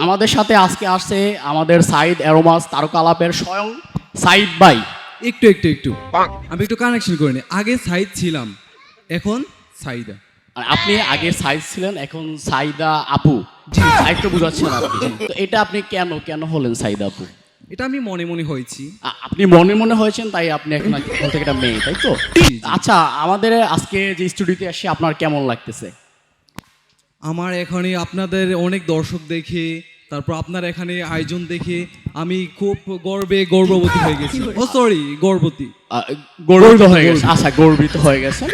আমাদের সাথে আজকে আসছে আমাদের সাইদ অ্যারোমাস তারকা আলাপের স্বয়ং সাইদ ভাই। একটু একটু একটু। আমি একটু কানেকশন করে নিই আগে সাইদ ছিলাম এখন সাইদা। আর আপনি আগে সাইদ ছিলেন এখন সাইদা আপু। জি। সাইদ তো বুঝাচ্ছেন আপনি। তো এটা আপনি কেন কেন হলেন সাইদা আপু? এটা আমি মনে মনে হয়েছি। আ- আপনি মনে মনে হয়েছেন তাই আপনি এখন এখন থেকে একটা মেয়ে তাই তো। আচ্ছা আমাদের আজকে যে স্টুডিওতে এসে আপনার কেমন লাগতেছে? আমার এখানে আপনাদের অনেক দর্শক দেখে তারপর আপনার এখানে আয়োজন দেখে আমি খুব গর্বে গর্ভবতী হয়ে গেছি। ও সরি গর্ভবতী গর্বিত হয়ে গেছে। আচ্ছা গর্বিত হয়ে গেছে।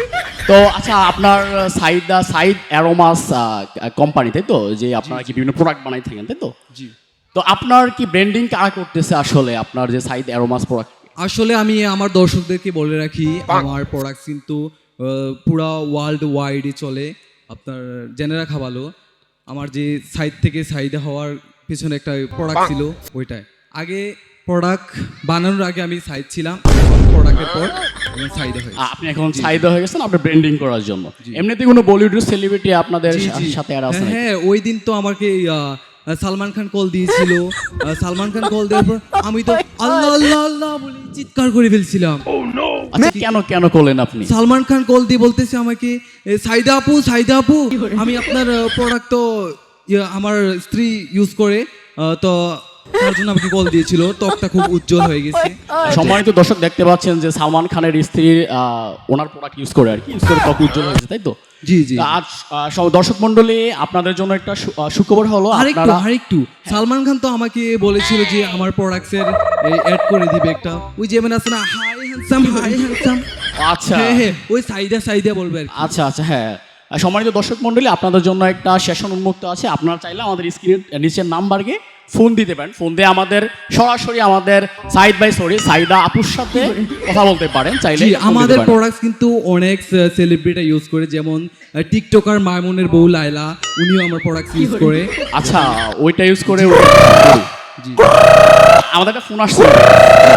তো আচ্ছা আপনার সাইদা সাইদ অ্যারোমাস কোম্পানি তাই তো? যে আপনারা কি বিভিন্ন প্রোডাক্ট বানাই থাকেন তাই তো? জি। তো আপনার কি ব্র্যান্ডিং কারা করতেছে আসলে আপনার যে সাইদ অ্যারোমাস প্রোডাক্ট আসলে আমি আমার দর্শকদেরকে বলে রাখি আমার প্রোডাক্ট কিন্তু আহ, পুরা ওয়ার্ল্ড ওয়াইডে চলে। আপনার জেনে রাখা ভালো। আমার যে সাইড থেকে সাইডে হওয়ার পিছনে একটা প্রোডাক্ট ছিল ওইটাই। আগে প্রোডাক্ট বানানোর আগে আমি সাইড ছিলাম প্রোডাক্টের পর আমি সাইডে হয়েছি। আপনি এখন সাইদা হয়ে গেছেন আপনার ব্র্যান্ডিং করার জন্য। এমনিতে কোনো বলিউডের সেলিব্রিটি আপনাদের। সাথে আর আছে হ্যাঁ, হ্যাঁ ওই দিন তো আমাকে আহ, সালমান খান কল দিয়েছিল। সালমান খান কল দেওয়ার পর আমি তো আল্লাহ আল্লাহ আল্লাহ বলে চিৎকার করে ফেলছিলাম। আচ্ছা কেন কেন করলেন আপনি? সালমান খান কল দিয়ে বলতেছে আমাকে সাইদা আপু সাইদা আপু আমি আপনার প্রোডাক্ট তো ইয়ে, আমার স্ত্রী ইউজ করে তো তার জন্য আমাকে কল দিয়েছিল ত্বকটা খুব উজ্জ্বল হয়ে গেছে। সম্মানিত দর্শক দেখতে পাচ্ছেন যে সালমান খানের স্ত্রী ওনার প্রোডাক্ট ইউজ করে আর কি ইউজ করে ত্বক উজ্জ্বল হয়েছে তাই তো? জি জি। আজ সব দর্শক মন্ডলী আপনাদের জন্য একটা সুখবর হলো আরেকটু আরেকটু। সালমান খান তো আমাকে বলেছিল যে আমার প্রোডাক্টসের অ্যাড করে দিবে একটা। ওই যেমন আছে না হাই হ্যান্ডসাম হাই হ্যান্ডসাম আচ্ছা। হ্যাঁ হ্যাঁ ওই সাইদা সাইদা বলবে আর কি। আচ্ছা আচ্ছা হ্যাঁ। সম্মানিত দর্শক মন্ডলী আপনাদের জন্য একটা সেশন উন্মুক্ত আছে। আপনারা চাইলে আমাদের স্ক্রিনের নিচের নাম্বারকে ফোন দিতে পারেন। ফোন দিয়ে আমাদের সরাসরি আমাদের সাইদ ভাই সরি সাইদা আপুর সাথে কথা বলতে পারেন। চাইলে জি ফোন দিতে আমাদের পারেন। প্রোডাক্টস কিন্তু অনেক সেলিব্রিটি ইউজ করে। যেমন টিকটকার মাইমুনের বউ লাইলা উনিও আমার প্রোডাক্টস ইউজ করে। আচ্ছা ওইটা ইউজ করে জি। আমাদের একটা ফোন আসছে।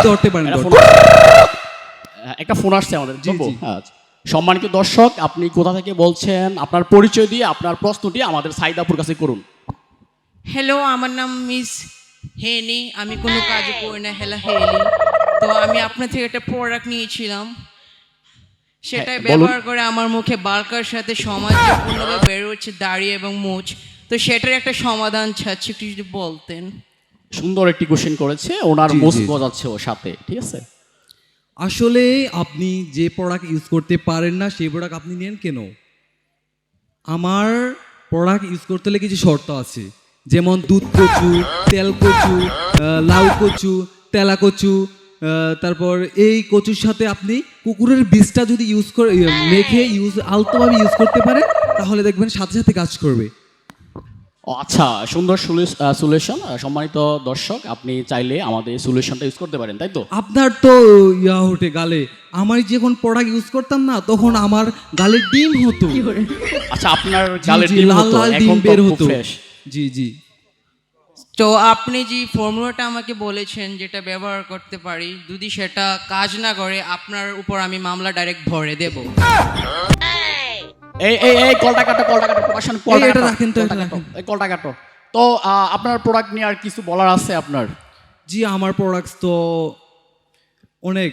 ধরতে পারেন একটা ফোন একটা ফোন আসছে আমাদের। জি, জি। হ্যাঁ, আচ্ছা। সম্মানিত দর্শক আপনি কোথা থেকে বলছেন? আপনার পরিচয় দিয়ে আপনার প্রশ্নটি আমাদের সাইদাপুর কাছে করুন। হ্যালো আমার নাম মিস হেনি। আমি কোনো কাজ করি না হেলা হেলি তো আমি আপনার থেকে একটা প্রোডাক্ট নিয়েছিলাম। সেটাই হ্যাঁ, ব্যবহার করে আমার মুখে বালকার সাথে সমাজে পূর্ণভাবে বের হচ্ছে দাড়ি এবং মুছ তো সেটার একটা সমাধান চাচ্ছি একটু যদি বলতেন। সুন্দর একটি কোশ্চেন করেছে। ওনার জি, মোস জি। গজাচ্ছে ওর সাথে ঠিক আছে? আসলে আপনি যে প্রোডাক্ট ইউজ করতে পারেন না, সেই প্রোডাক্ট আপনি নেন কেন? আমার প্রোডাক্ট ইউজ করতে হলে কিছু শর্ত আছে। যেমন দুধ কচু, তেল কচু লাউ কচু, তেলা কচু তারপর এই কচুর সাথে আপনি কুকুরের বীজটা যদি ইউজ করে, মেখে ইউজ আলতোভাবে ইউজ করতে পারেন, তাহলে দেখবেন সাথে সাথে কাজ করবে। আচ্ছা সুন্দর সলিউশন সম্মানিত দর্শক আপনি চাইলে আমাদের সলিউশনটা ইউজ করতে পারেন তাই তো? আপনার তো ইয়া ওঠে গালে আমার যখন প্রোডাক্ট ইউজ করতাম না তখন আমার গালে ডিম হতো। আচ্ছা আপনার গালে ডিম হতো লাল এখন বের হতো। জি জি। তো আপনি যে ফর্মুলাটা আমাকে বলেছেন যেটা ব্যবহার করতে পারি যদি সেটা কাজ না করে আপনার উপর আমি মামলা ডাইরেক্ট ভরে দেব। এই এই এই কলটা কাটো কলটা কাটো প্রকাশন কলটা এটা রাখেন তো। এই কলটা কাটো। তো আপনার প্রোডাক্ট নিয়ে আর কিছু বলার আছে আপনার? জি আমার প্রোডাক্টস তো অনেক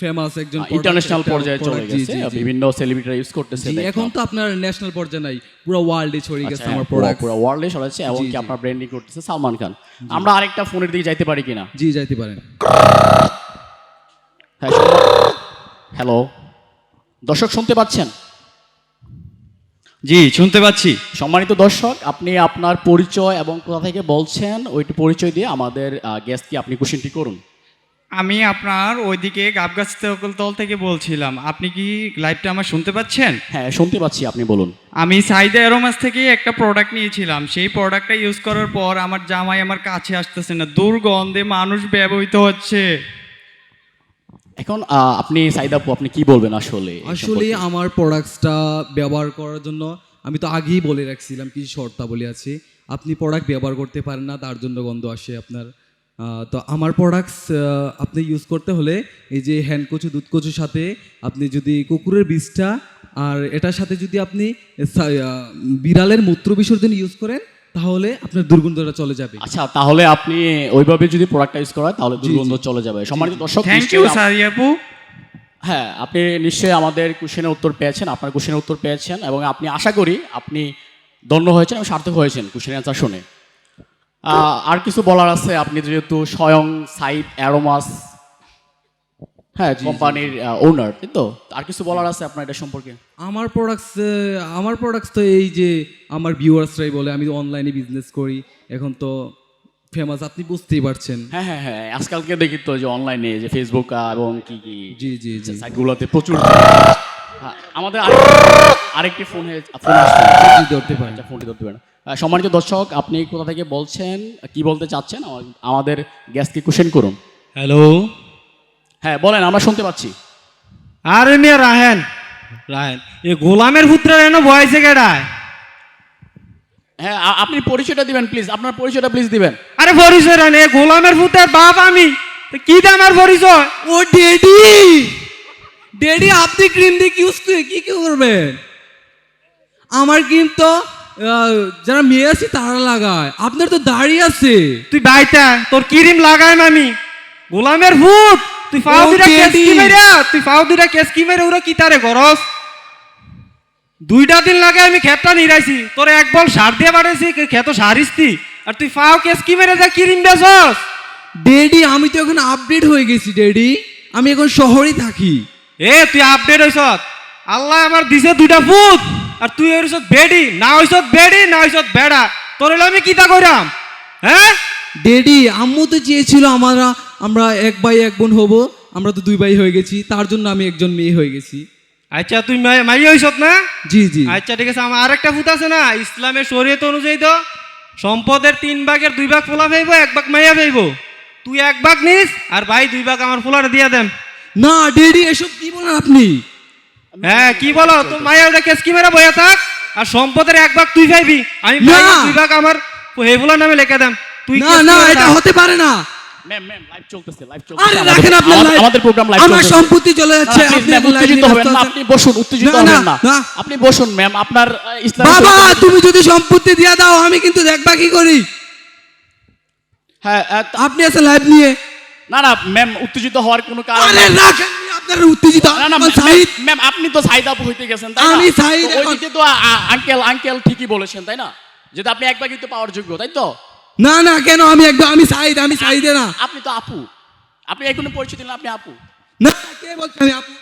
ফেমাস একজন ইন্টারন্যাশনাল পর্যায়ে চলে গেছে। বিভিন্ন সেলিব্রিটিরা ইউজ করতেছে এখন তো আপনার ন্যাশনাল পর্যায়ে নাই পুরো ওয়ার্ল্ডে ছড়িয়ে গেছে আচ্ছা, আমার হ্যাঁ, প্রোডাক্ট পুরো ওয়ার্ল্ডে ছড়াচ্ছে এবং কি আপনার ব্র্যান্ডিং করতেছে সালমান খান। আমরা আরেকটা ফোনের দিকে যাইতে পারি কিনা? জি যাইতে পারেন। হ্যাঁ হ্যালো দর্শক শুনতে পাচ্ছেন? জি শুনতে পাচ্ছি। সম্মানিত দর্শক আপনি আপনার পরিচয় এবং কোথা থেকে বলছেন ওইটি পরিচয় দিয়ে আমাদের গেস্টকে আপনি কোশ্চেনটি করুন। আমি আপনার ওইদিকে গাবগাছ তল থেকে বলছিলাম। আপনি কি লাইভটা আমার শুনতে পাচ্ছেন? হ্যাঁ শুনতে পাচ্ছি আপনি বলুন। আমি সাইদা এরোমাস থেকে একটা প্রোডাক্ট নিয়েছিলাম। সেই প্রোডাক্টটা ইউজ করার পর আমার জামাই আমার কাছে আসতেছে না। দুর্গন্ধে মানুষ ব্যবহৃত হচ্ছে। এখন আপনি সাইদাপু আপনি কি বলবেন আসলে আসলে আমার প্রোডাক্টসটা ব্যবহার করার জন্য আমি তো আগেই বলে রাখছিলাম কিছু শর্তাবলী আছে। আপনি প্রোডাক্ট ব্যবহার করতে পারেন না তার জন্য গন্ধ আসে আপনার। তো আমার প্রোডাক্টস আপনি ইউজ করতে হলে এই যে হ্যান্ড কচু দুধ কচুর সাথে আপনি যদি কুকুরের বীজটা আর এটার সাথে যদি আপনি বিড়ালের মূত্র বিসর্জন ইউজ করেন তাহলে আপনার দুর্গন্ধটা চলে যাবে। আচ্ছা তাহলে আপনি ওইভাবে যদি প্রোডাক্টটা ইউজ করা হয় তাহলে দুর্গন্ধ চলে যাবে। সম্মানিত দর্শক থ্যাংক ইউ আপু হ্যাঁ আপনি নিশ্চয়ই আমাদের কোশ্চেনের উত্তর পেয়েছেন আপনার কোশ্চেনের উত্তর পেয়েছেন এবং আপনি আশা করি আপনি ধন্য হয়েছেন এবং সার্থক হয়েছেন কোশ্চেন অ্যান্সার শুনে। আর কিছু বলার আছে আপনি যেহেতু স্বয়ং সাইড অ্যারোমাস হ্যাঁ কোম্পানির ওনার তাই তো? আর কিছু বলার আছে আপনার এটা সম্পর্কে? আমার প্রোডাক্টস আমার প্রোডাক্টস তো এই যে আমার ভিউয়ার্সরাই বলে আমি অনলাইনে বিজনেস করি এখন তো ফেমাস আপনি বুঝতেই পারছেন। হ্যাঁ হ্যাঁ হ্যাঁ আজকালকে দেখি তো যে অনলাইনে যে ফেসবুক এবং কি কি জি জি জি। সাইটগুলোতে প্রচুর হ্যাঁ, আমাদের আরেক- আরেকটি ফোন ফোন আসছে। জি ধরতে পারেন। আচ্ছা, ফোনটি ধরতে পারেন। সম্মানিত দর্শক আপনি কোথা থেকে বলছেন কি বলতে চাচ্ছেন? আমাদের গ্যাসকে কোশ্চেন করুন। হ্যালো হ্যাঁ বলেন আমরা শুনতে পাচ্ছি। আরে মিয়া রাহেন। রাহেন এ গোলামের পুত্রের এনে বয়সে কেডায় হ্যাঁ আপনি পরিচয়টা দিবেন প্লিজ আপনার পরিচয়টা প্লিজ দিবেন। আরে পরিচয় রান এ গোলামের পুত্রের বাপ আমি। তো কি দামের পরিচয়? ও ডেডি! ডেডি আপনি ক্রিম দিয়ে ইউজ করে কি কি করবেন? আমার ক্রিম তো আহ, যারা মেয়ে আছে তারা লাগায়। আপনার তো দাড়ি আছে। তুই বাইতা তোর কিরিম লাগাই আমি গোলামের ভূত! তুই ফাও দুইটা কেস কি মেরে তুই ফাও দুইটা কেস কি মেরে ওরা কি তারে গরস দুইটা দিন লাগে আমি খেতটা নিরাইছি। তোর এক বল সার দিয়ে বাড়াইছি খেত সারিস্তি। আর তুই ফাও কেস কি মেরে যা কিরিম বেচস? ডেডি আমি তো এখন আপডেট হয়ে গেছি ডেডি আমি এখন শহরেই থাকি। এ তুই আপডেট হইছ? আল্লাহ আমার দিছে দুইটা ভূত। আর তুই হইছ বেডি না হইছ বেডি না হইছ বেড়া। তোর আমি কিতা কইরাম? হ্যাঁ? ডেডি আম্মু তো চেয়েছিল আমরা আমরা এক ভাই এক বোন হব। আমরা তো দুই ভাই হয়ে গেছি। তার জন্য আমি একজন মেয়ে হয়ে গেছি। আচ্ছা তুই মাই- মাই হইছ না? জি জি। আচ্ছা ঠিক আছে আমার আরেকটা ভূত আছে না? ইসলামের শরীয়ত অনুযায়ী তো সম্পদের তিন ভাগের দুই ভাগ ফোলা ফেইব এক ভাগ মাইয়া ফেইব। তুই এক ভাগ নিস আর ভাই দুই ভাগ আমার ফোলাটা দিয়ে দেন। না ডেডি এসব কি বলেন আপনি? হ্যাঁ কি বলো? তোর মাইয়া ওটা কেস কি মেরা বয়া থাক? আর সম্পদের এক ভাগ তুই পাইবি আমি। দুই ভাগ আমার হেফুলার নামে লিখে দেন। তুই না না এটা হতে পারে না। ম্যাম ম্যাম লাইভ চলতেছে লাইভ আরে রাখেন আপনার আমাদের- আমাদের প্রোগ্রাম লাইভ আমার সম্পত্তি চলে যাচ্ছে আপনি উত্তেজিত হবেন না আপনি বসুন উত্তেজিত হবেন না, না। না। আপনি বসুন ম্যাম আপনার আহ, বাবা তুমি যদি সম্পত্তি দিয়ে দাও আমি কিন্তু দেখবা কি করি? হ্যাঁ আপনি আছে লাইভ নিয়ে? না না ম্যাম উত্তেজিত হওয়ার কোনো কারণ আরে রাখেন আপনার উত্তেজিত ম্যাম, আপনি তো সাইদ আপু হইতে গেছেন তাই না? আমি সাইদ ওইদিকে তো আঙ্কেল আঙ্কেল ঠিকই বলেছেন তাই না? যেটা আপনি একবার কিন্তু পাওয়ার যোগ্য তাই তো? না না কেন? আমি একদম আমি সাইদ আমি সাইদে না। আপনি তো আপু। আপনি এখনও পরিচিত না আপনি আপু। না কে বলছেন আমি আপু?